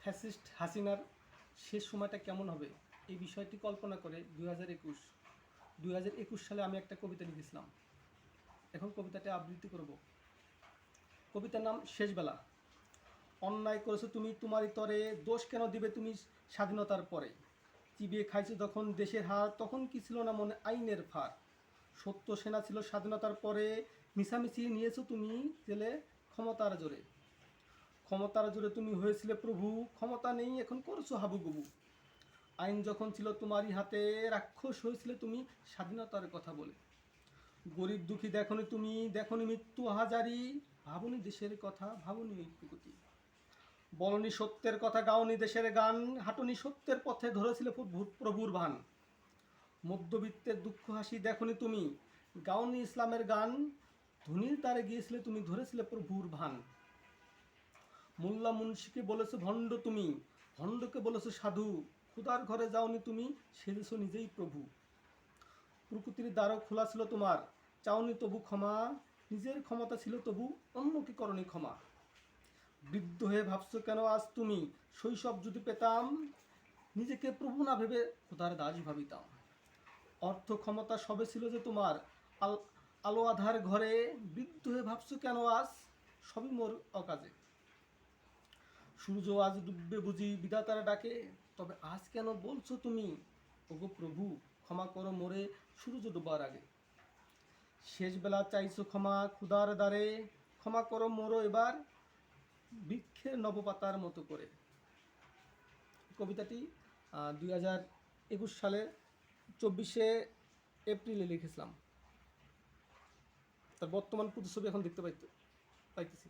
Fascist হাসিনার শেষ সময়টা কেমন হবে? এই বিষয়টি কল্পনা করে দুই হাজার একুশ, দুই হাজার একুশ সালে আমি একটা কবিতা লিখেছিলাম। এখন কবিতাটা আবৃত্তি করব। কবিতার নাম শেষবেলা। অন্যায় করেছ তুমি, তোমারই তরে দোষ কেন দিবে তুমি স্বাধীনতার পরে? চিবিয়ে খাইছো যখন দেশের হার, তখন কি ছিল না মনে আইনের ফার সত্য সেনা ছিল স্বাধীনতার পরে মিশামিশি নিয়েছো তুমি জেলে ক্ষমতার জোরে। ক্ষমতার জোরে তুমি হয়েছিলে প্রভু, ক্ষমতা নেই এখন করছ হাবুগুবু। আইন যখন ছিল তোমারই হাতে, রাক্ষস হয়েছিলে তুমি, স্বাধীনতার কথা বলে। গরিব দুঃখী দেখনি তুমি, দেখনি মৃত্যু হাজারি, ভাবনি দেশের কথা, ভাবনি ঐক্যগতি বলনি সত্যের কথা, গাওনি দেশের গান, হাঁটনি সত্যের পথে ধরেছিল প্রভু- প্রভুর ভান মধ্যবিত্তের দুঃখ হাসি দেখনি তুমি, গাওনি ইসলামের গান, ধনির তারে গিয়েছিলে তুমি, ধরেছিলে প্রভুর ভান। মোল্লা মুন্সিকে বলেছ ভণ্ড তুমি, ভণ্ডকে বলেছ সাধু। খুদার ঘরে যাওনি তুমি সেজেছো নিজেই প্রভু। প্রকৃতির দ্বারও খোলা ছিল তোমার, চাওনি তবু ক্ষমা, নিজের ক্ষমতা ছিল তবু অন্যকে করণী ক্ষমা? বৃদ্ধ হয়ে ভাবছ কেন আজ তুমি, শৈশব যদি পেতাম, নিজেকে প্রভু না ভেবে খোদার দাস ভাবিতাম। অর্থ ক্ষমতা সবে ছিল যে তোমার, আল, আলো আধার ঘরে বৃদ্ধ হয়ে ভাবছ কেন আজ, সবই মোর অকাজে। সূর্য আজ ডুববে বুঝি বিধাতারা ডাকে। তবে আজ কেন বলছো তুমি? ওগো প্রভু, ক্ষমা করো মোরে সূর্য ডুবার আগে। শেষবেলা চাইছো ক্ষমা ক্ষুদার দ্বারে, ক্ষমা করো মোরো এবার বৃক্ষের নবপাতার মতো করে। কবিতাটি দুই হাজার একুশ সালের চব্বিশে এপ্রিলে লিখেছিলাম। তার বর্তমান প্রতিচ্ছবি এখন দেখতে পাইতে পাইতেছি।